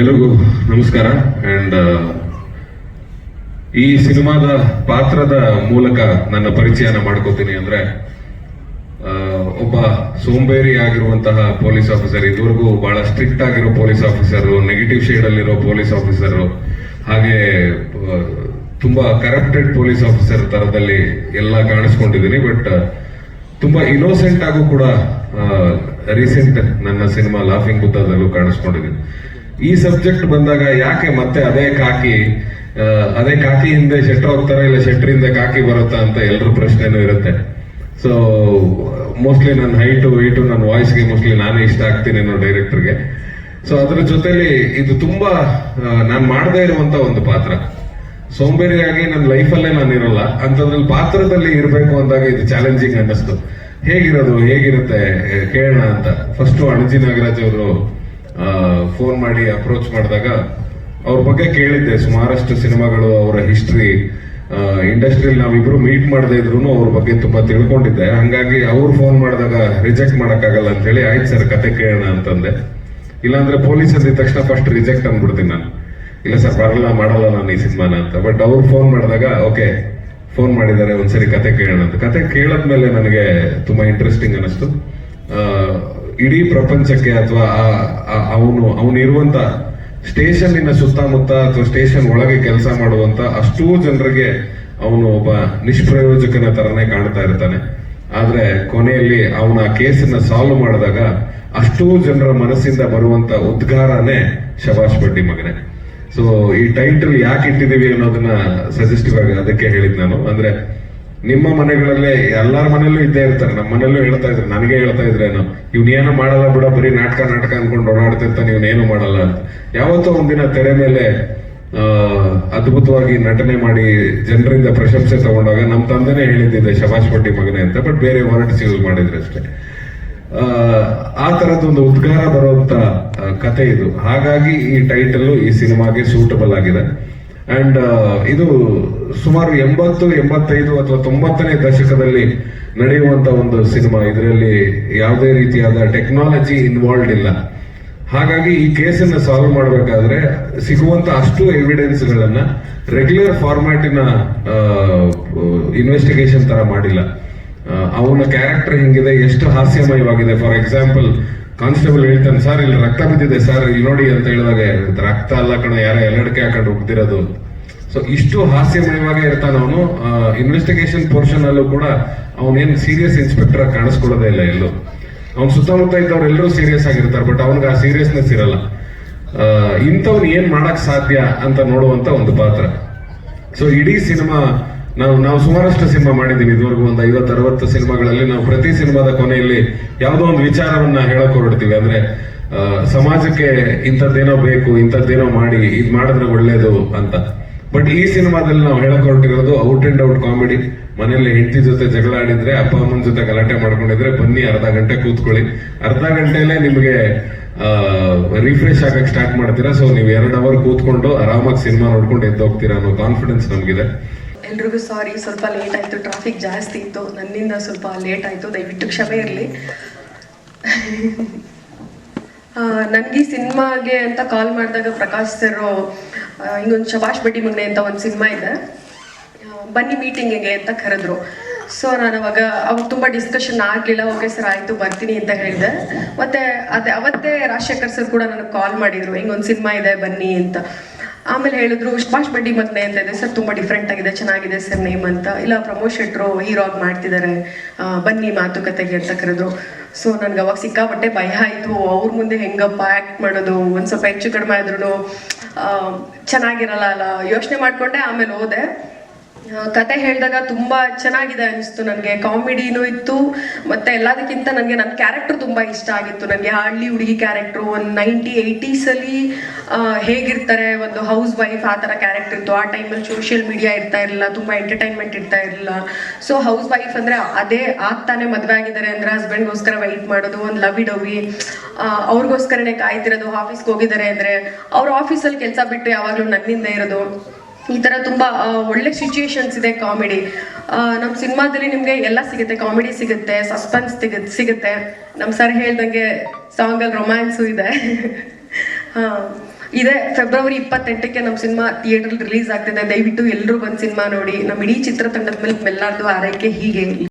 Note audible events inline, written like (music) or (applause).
ಎಲ್ರಿಗೂ ನಮಸ್ಕಾರ ಅಂಡ್ ಈ ಸಿನಿಮಾದ ಪಾತ್ರದ ಮೂಲಕ ನನ್ನ ಪರಿಚಯನ ಮಾಡ್ಕೋತೀನಿ ಅಂದ್ರೆ ಒಬ್ಬ ಸೋಂಬೇರಿ ಆಗಿರುವಂತಹ ಪೊಲೀಸ್ ಆಫೀಸರ್ ಇದುವರೆಗೂ ಬಹಳ ಸ್ಟ್ರಿಕ್ಟ್ ಆಗಿರೋ ಪೊಲೀಸ್ ಆಫೀಸರ್ ನೆಗೆಟಿವ್ ಶೇಡ್ ಅಲ್ಲಿರೋ ಪೊಲೀಸ್ ಆಫೀಸರ್ ಹಾಗೆ ತುಂಬಾ ಕರಪ್ಟೆಡ್ ಪೊಲೀಸ್ ಆಫೀಸರ್ ತರದಲ್ಲಿ ಎಲ್ಲ ಕಾಣಿಸ್ಕೊಂಡಿದ್ದೀನಿ. ಬಟ್ ತುಂಬಾ ಇನೋಸೆಂಟ್ ಆಗೂ ಕೂಡ ರೀಸೆಂಟ್ ನನ್ನ ಸಿನಿಮಾ ಲಾಫಿಂಗ್ ಬುದ್ಧದಲ್ಲೂ ಕಾಣಿಸ್ಕೊಂಡಿದ್ದೀನಿ. ಈ ಸಬ್ಜೆಕ್ಟ್ ಬಂದಾಗ ಯಾಕೆ ಮತ್ತೆ ಅದೇ ಕಾಕಿ ಅದೇ ಕಾಕಿ ಹಿಂದೆ ಶೆಟ್ರ್ ಹೋಗ್ತಾರ ಇಲ್ಲ ಶೆಟ್ರಿಂದ ಕಾಕಿ ಬರುತ್ತಾ ಅಂತ ಎಲ್ಲರೂ ಪ್ರಶ್ನೆನೂ ಇರುತ್ತೆ. ಸೊ ಮೋಸ್ಟ್ಲಿ ನನ್ನ ಹೈಟು ವೈಟು ನನ್ನ ವಾಯ್ಸ್ಗೆ ಮೋಸ್ಟ್ಲಿ ನಾನೇ ಇಷ್ಟ ಆಗ್ತೀನಿ ಅನ್ನೋ ಡೈರೆಕ್ಟರ್ಗೆ ಸೊ ಅದರ ಜೊತೆಲಿ ಇದು ತುಂಬಾ ನಾನು ಮಾಡದೇ ಇರುವಂತ ಒಂದು ಪಾತ್ರ. ಸೋಂಬೇರಿಯಾಗಿ ನನ್ನ ಲೈಫಲ್ಲೇ ನಾನು ಇರಲ್ಲ. ಅಂತದ್ರಲ್ಲಿ ಪಾತ್ರದಲ್ಲಿ ಇರಬೇಕು ಅಂದಾಗ ಇದು ಚಾಲೆಂಜಿಂಗ್ ಅನ್ನಿಸ್ತು. ಹೇಗಿರೋದು, ಹೇಗಿರುತ್ತೆ ಕೇಳೋಣ ಅಂತ. ಫಸ್ಟ್ ಅಣಜಿ ನಾಗರಾಜ್ ಅವರು ಫೋನ್ ಮಾಡಿ ಅಪ್ರೋಚ್ ಮಾಡಿದಾಗ ಅವ್ರ ಬಗ್ಗೆ ಕೇಳಿದ್ದೆ. ಸುಮಾರಷ್ಟು ಸಿನಿಮಾಗಳು ಅವರ ಹಿಸ್ಟ್ರಿ ಇಂಡಸ್ಟ್ರಿಯಲ್ಲಿ ನಾವಿಬ್ರು ಮೀಟ್ ಮಾಡದೇ ಇದ್ರು ಅವ್ರ ಬಗ್ಗೆ ತುಂಬಾ ತಿಳ್ಕೊಂಡಿದ್ದೆ. ಹಂಗಾಗಿ ಅವ್ರು ಫೋನ್ ಮಾಡಿದಾಗ ರಿಜೆಕ್ಟ್ ಮಾಡೋಕ್ಕಾಗಲ್ಲ ಅಂತ ಹೇಳಿ ಆಯ್ತು ಸರ್, ಕತೆ ಕೇಳೋಣ ಅಂತಂದೆ. ಇಲ್ಲಾಂದ್ರೆ ಪೊಲೀಸ್ ಅಂದಿದ ತಕ್ಷಣ ಫಸ್ಟ್ ರಿಜೆಕ್ಟ್ ಅಂದ್ಬಿಡ್ತೀನಿ ನಾನು. ಇಲ್ಲ ಸರ್, ಬರಲ್ಲ, ಮಾಡಲ್ಲ ನಾನು ಈ ಸಿನಿಮಾನ ಅಂತ. ಬಟ್ ಅವ್ರು ಫೋನ್ ಮಾಡಿದಾಗ, ಓಕೆ ಫೋನ್ ಮಾಡಿದ್ದಾರೆ, ಒಂದ್ಸರಿ ಕತೆ ಕೇಳೋಣ ಅಂತ. ಕತೆ ಕೇಳದ್ಮೇಲೆ ನನಗೆ ತುಂಬಾ ಇಂಟ್ರೆಸ್ಟಿಂಗ್ ಅನಿಸ್ತು ಇಡೀ ಪ್ರಪಂಚಕ್ಕೆ ಅಥವಾ ಅವನು ಅವನು ಇರುವಂತ ಸ್ಟೇಷನ್ನಿನ ಸುತ್ತಮುತ್ತ ಅಥವಾ ಸ್ಟೇಷನ್ ಒಳಗೆ ಕೆಲಸ ಮಾಡುವಂತ ಅಷ್ಟೂ ಜನರಿಗೆ ಅವನು ಒಬ್ಬ ನಿಷ್ಪ್ರಯೋಜಕನ ತರನೇ ಕಾಣ್ತಾ ಇರ್ತಾನೆ. ಆದ್ರೆ ಕೊನೆಯಲ್ಲಿ ಅವನ ಕೇಸನ್ನ ಸಾಲ್ವ್ ಮಾಡಿದಾಗ ಅಷ್ಟೂ ಜನರ ಮನಸ್ಸಿಂದ ಬರುವಂತ ಉದ್ಗಾರನೇ ಶಬಾಷ್ ಬಡ್ಡಿ ಮಗನೇ. ಸೊ ಈ ಟೈಟಲ್ ಯಾಕೆ ಇಟ್ಟಿದೀವಿ ಅನ್ನೋದನ್ನ ಸಜೆಸ್ಟಿವ್ ಆಗಿ ಅದಕ್ಕೆ ಹೇಳಿದ್ ನಾನು. ಅಂದ್ರೆ ನಿಮ್ಮ ಮನೆಗಳಲ್ಲೇ ಎಲ್ಲಾರ ಮನೆಯಲ್ಲೂ ಇದ್ದೇ ಇರ್ತಾರೆ ನಮ್ಮ ಮನೆಯಲ್ಲೂ ಹೇಳ್ತಾ ಇದ್ರೆ ನನಗೆ ಹೇಳ್ತಾ ಇದ್ರೇನು ಇವ್ನೇನು ಮಾಡಲ್ಲ ಬಿಡ ಬರೀ ನಾಟಕ ನಾಟಕ ಅನ್ಕೊಂಡು ಓಡಾಡ್ತಿರ್ತಾನೆ ಇವನೇನು ಮಾಡಲ್ಲ. ಅಂತ ಯಾವತ್ತೋ ಒಂದಿನ ತೆರೆ ಮೇಲೆ ಅದ್ಭುತವಾಗಿ ನಟನೆ ಮಾಡಿ ಜನರಿಂದ ಪ್ರಶಂಸೆ ತಗೊಂಡಾಗ ನಮ್ಮ ತಂದೆನೇ ಹೇಳಿದ್ದಿದೆ ಶಬಾಷ್ ಪಟ್ಟಿ ಮಗನೆ ಅಂತ ಬಟ್ ಬೇರೆ ವರ್ಡ್ಸ್ ಯೂಸ್ ಮಾಡಿದ್ರೆ ಅಷ್ಟೇ. ಆ, ತರದೊಂದು ಉದ್ಗಾರ ಬರುವಂತ ಕತೆ ಇದು. ಹಾಗಾಗಿ ಈ ಟೈಟಲ್ ಈ ಸಿನಿಮಾಗೆ ಸೂಟಬಲ್ ಆಗಿದೆ. ಅಂಡ್ ಇದು ಸುಮಾರು ಎಂಬತ್ತು, ಎಂಬತ್ತೈದು ಅಥವಾ ತೊಂಬತ್ತನೇ ದಶಕದಲ್ಲಿ ನಡೆಯುವಂತ ಒಂದು ಸಿನಿಮಾ. ಇದರಲ್ಲಿ ಯಾವುದೇ ರೀತಿಯಾದ ಟೆಕ್ನಾಲಜಿ ಇನ್ವಾಲ್ವ್ ಇಲ್ಲ. ಹಾಗಾಗಿ ಈ ಕೇಸನ್ನು ಸಾಲ್ವ್ ಮಾಡಬೇಕಾದ್ರೆ ಸಿಗುವಂತ ಅಷ್ಟು ಎವಿಡೆನ್ಸ್ ಗಳನ್ನ ರೆಗ್ಯುಲರ್ ಫಾರ್ಮ್ಯಾಟಿನ ಇನ್ವೆಸ್ಟಿಗೇಷನ್ ತರ ಮಾಡಿಲ್ಲ. ಅವನ ಕ್ಯಾರೆಕ್ಟರ್ ಹಿಂಗಿದೆ, ಎಷ್ಟು ಹಾಸ್ಯಮಯವಾಗಿದೆ. ಫಾರ್ ಎಕ್ಸಾಂಪಲ್ ಕಾನ್ಸ್ಟೇಬಲ್ ಹೇಳ್ತಾನೆ, ಸರ್, ಇಲ್ಲಿ ರಕ್ತ ಬಿದ್ದಿದೆ, ಸರ್, ಇಲ್ಲಿ ನೋಡಿ ಅಂತ ಹೇಳಿದಾಗ, ರಕ್ತ ಅಲ್ಲ ಕಣ, ಯಾರ ಎಲ್ಲಡಿಕೆ ಹಾಕೊಂಡು ಹೋಗ್ತಿರೋದು ಸೊ ಇಷ್ಟು ಹಾಸ್ಯಮಯವಾಗಿ ಇರ್ತಾನೆ ಅವನು. ಇನ್ವೆಸ್ಟಿಗೇಷನ್ ಪೋರ್ಷನ್ ಅಲ್ಲೂ ಕೂಡ ಅವನೇನು ಸೀರಿಯಸ್ ಇನ್ಸ್ಪೆಕ್ಟರ್ ಆಗಿ ಕಾಣಿಸ್ಕೊಳ್ಳೋದೇ ಇಲ್ಲ ಎಲ್ಲೂ. ಅವ್ನ ಸುತ್ತಮುತ್ತ ಇದ್ದವ್ರು ಎಲ್ಲರೂ ಸೀರಿಯಸ್ ಆಗಿರ್ತಾರೆ ಬಟ್ ಅವನಿಗೆ ಆ ಸೀರಿಯಸ್ನೆಸ್ ಇರಲ್ಲ. ಇಂಥವ್ನು ಏನ್ ಮಾಡಕ್ ಸಾಧ್ಯ ಅಂತ ನೋಡುವಂತ ಒಂದು ಪಾತ್ರ. ಸೊ ಇಡೀ ಸಿನಿಮಾ ನಾವು ನಾವು ಸುಮಾರಷ್ಟು ಸಿನಿಮಾ ಮಾಡಿದ್ದೀವಿ. ಇದುವರೆಗೂ ಒಂದು ಐವತ್ತು ಅರವತ್ತು ಸಿನಿಮಾಗಳಲ್ಲಿ ನಾವು ಪ್ರತಿ ಸಿನಿಮಾದ ಕೊನೆಯಲ್ಲಿ ಯಾವುದೋ ಒಂದು ವಿಚಾರವನ್ನ ಹೇಳಕ್ ಹೊರಡ್ತೀವಿ. ಅಂದ್ರೆ ಸಮಾಜಕ್ಕೆ ಇಂಥದ್ದೇನೋ ಬೇಕು, ಇಂಥದ್ದೇನೋ ಮಾಡಿ, ಇದು ಮಾಡಿದ್ರೆ ಒಳ್ಳೇದು ಅಂತ. ಬಟ್ ಈ ಸಿನಿಮಾದಲ್ಲಿ ನಾವು ಹೇಳಕ್ ಹೊರಟಿರೋದು ಔಟ್ ಅಂಡ್ ಔಟ್ ಕಾಮಿಡಿ. ಮನೆಯಲ್ಲಿ ಹೆಂಡತಿ ಜೊತೆ ಜಗಳ ಆಡಿದ್ರೆ ಅಪ್ಪ ಅಮ್ಮನ ಜೊತೆ ಗಲಾಟೆ ಮಾಡ್ಕೊಂಡಿದ್ರೆ ಬನ್ನಿ ಅರ್ಧ ಗಂಟೆ ಕೂತ್ಕೊಳ್ಳಿ. ಅರ್ಧ ಗಂಟೆಲೆ ನಿಮಗೆ ರಿಫ್ರೆಶ್ ಆಗಕ್ಕೆ ಸ್ಟಾರ್ಟ್ ಮಾಡ್ತೀರಾ? ಸೊ ನೀವು ಎರಡು ಅವರ್ ಕೂತ್ಕೊಂಡು ಆರಾಮಾಗಿ ಸಿನಿಮಾ ನೋಡ್ಕೊಂಡು ಎದ್ದು ಹೋಗ್ತೀರಾ ಅನ್ನೋ ಕಾನ್ಫಿಡೆನ್ಸ್ ನಮಗಿದೆ. ಎಲ್ರಿಗೂ ಸಾರಿ ಸ್ವಲ್ಪ ಲೇಟ್ ಆಯಿತು ಟ್ರಾಫಿಕ್ ಜಾಸ್ತಿ ಇತ್ತು. ನನ್ನಿಂದ ಸ್ವಲ್ಪ ಲೇಟ್ ಆಯಿತು, ದಯವಿಟ್ಟು ಕ್ಷಮೆ ಇರಲಿ. ನನಗೆ ಸಿನಿಮಾಗೆ ಅಂತ ಕಾಲ್ ಮಾಡಿದಾಗ ಪ್ರಕಾಶ್ ಸರ್ ಇನ್ನೊಂದು ಶಬಾಷ್ ಬಡ್ಡಿ ಮುನ್ನೆ ಅಂತ ಒಂದು ಸಿನಿಮಾ ಇದೆ. ಬನ್ನಿ ಮೀಟಿಂಗಿಗೆ ಅಂತ ಕರೆದ್ರು. ಸೊ ನಾನು ಅವಾಗ ಅವಾಗ ತುಂಬ ಡಿಸ್ಕಷನ್ ಆಗಲಿಲ್ಲ. ಓಕೆ ಸರ್ ಆಯಿತು, ಬರ್ತೀನಿ ಅಂತ ಹೇಳಿದೆ. ಮತ್ತೆ ಅದೇ ಅವತ್ತೇ ರಾಜಶೇಖರ್ ಸರ್ ಕೂಡ ನನಗೆ ಕಾಲ್ ಮಾಡಿದ್ರು. ಹಿಂಗೊಂದು ಸಿನಿಮಾ ಇದೆ, ಬನ್ನಿ ಅಂತ. ಆಮೇಲೆ ಹೇಳಿದ್ರು ಸುಭಾಷ್ ಬಡ್ಡಿ ಮಗ್ನೆ ಅಂತ ಇದೆ ಸರ್ ತುಂಬ ಡಿಫ್ರೆಂಟ್ ಆಗಿದೆ, ಚೆನ್ನಾಗಿದೆ ಸರ್ ನೇಮ್ ಅಂತ. ಇಲ್ಲ, ಪ್ರಮೋದ್ ಶೆಟ್ರು ಹೀರೋ ಮಾಡ್ತಿದ್ದಾರೆ ಬನ್ನಿ ಮಾತುಕತೆಗೆ ಅಂತ ಕರೆದ್ರು. ಸೊ ನನ್ಗೆ ಅವಾಗ ಸಿಕ್ಕಾಪಟ್ಟೆ ಭಯ ಆಯಿತು. ಅವ್ರ ಮುಂದೆ ಹೆಂಗಪ್ಪ ಆ್ಯಕ್ಟ್ ಮಾಡೋದು? ಒಂದು ಸ್ವಲ್ಪ ಹೆಚ್ಚು ಕಡಿಮೆ ಆದ್ರೂ ಚೆನ್ನಾಗಿರಲ್ಲ ಅಲ್ಲ? ಯೋಚನೆ ಮಾಡ್ಕೊಂಡೆ, ಆಮೇಲೆ ಹೋದೆ. ಕತೆ ಹೇಳಿದಾಗ ತುಂಬಾ ಚೆನ್ನಾಗಿದೆ ಅನಿಸ್ತು ನನಗೆ. ಕಾಮಿಡಿನೂ ಇತ್ತು, ಮತ್ತೆ ಎಲ್ಲದಕ್ಕಿಂತ ನನಗೆ ನನ್ನ ಕ್ಯಾರೆಕ್ಟರ್ ತುಂಬಾ ಇಷ್ಟ ಆಗಿತ್ತು. ನನಗೆ ಹಳ್ಳಿ ಹುಡುಗಿ ಕ್ಯಾರೆಕ್ಟ್ರು ಒಂದು ನೈಂಟಿ ಏಯ್ಟೀಸಲ್ಲಿ ಹೇಗಿರ್ತಾರೆ, ಒಂದು ಹೌಸ್ ವೈಫ್ ಆ ಥರ ಕ್ಯಾರೆಕ್ಟರ್ ಇತ್ತು. ಆ ಟೈಮಲ್ಲಿ ಸೋಷಿಯಲ್ ಮೀಡಿಯಾ ಇರ್ತಾ ಇರಲಿಲ್ಲ, ತುಂಬ ಎಂಟರ್ಟೈನ್ಮೆಂಟ್ ಇರ್ತಾ ಇರಲಿಲ್ಲ. ಸೊ ಹೌಸ್ ವೈಫ್ ಅಂದರೆ ಅದೇ ಆಗ್ತಾನೆ ಮದುವೆ ಆಗಿದ್ದಾರೆ ಅಂದರೆ ಹಸ್ಬೆಂಡ್ಗೋಸ್ಕರ ವೈಟ್ ಮಾಡೋದು, ಒಂದು ಲವಿ ಡವಿ ಅವ್ರಿಗೋಸ್ಕರನೇ ಕಾಯ್ತಿರೋದು ಆಫೀಸ್ಗೆ ಹೋಗಿದ್ದಾರೆ ಅಂದರೆ ಅವ್ರ ಆಫೀಸಲ್ಲಿ ಕೆಲಸ ಬಿಟ್ಟು ಯಾವಾಗಲೂ ನನ್ನಿಂದ ಇರೋದು. ಈ ಥರ ತುಂಬ ಒಳ್ಳೆ ಸಿಚುಯೇಷನ್ಸ್ ಇದೆ ಕಾಮಿಡಿ ನಮ್ಮ ಸಿನಿಮಾದಲ್ಲಿ ನಿಮಗೆ ಎಲ್ಲ ಸಿಗುತ್ತೆ. ಕಾಮಿಡಿ ಸಿಗುತ್ತೆ ಸಸ್ಪೆನ್ಸ್ ಸಿಗುತ್ತೆ ಸಿಗುತ್ತೆ. ನಮ್ಮ ಸರ್ ಹೇಳ್ದಂಗೆ ಸಾಂಗಲ್ಲಿ ರೊಮ್ಯಾನ್ಸು ಇದೆ. (laughs) ಹಾಂ, ಇದೆ ಫೆಬ್ರವರಿ ಇಪ್ಪತ್ತೆಂಟಕ್ಕೆ ನಮ್ಮ ಸಿನಿಮಾ ಥಿಯೇಟರ್ ರಿಲೀಸ್ ಆಗ್ತಿದೆ. ದಯವಿಟ್ಟು ಎಲ್ಲರೂ ಬಂದು ಸಿನಿಮಾ ನೋಡಿ. ನಮ್ಮ ಇಡೀ ಚಿತ್ರತಂಡದ ಮೇಲೆ ಎಲ್ಲರದ್ದು ಆರೈಕೆ ಹೀಗೆ.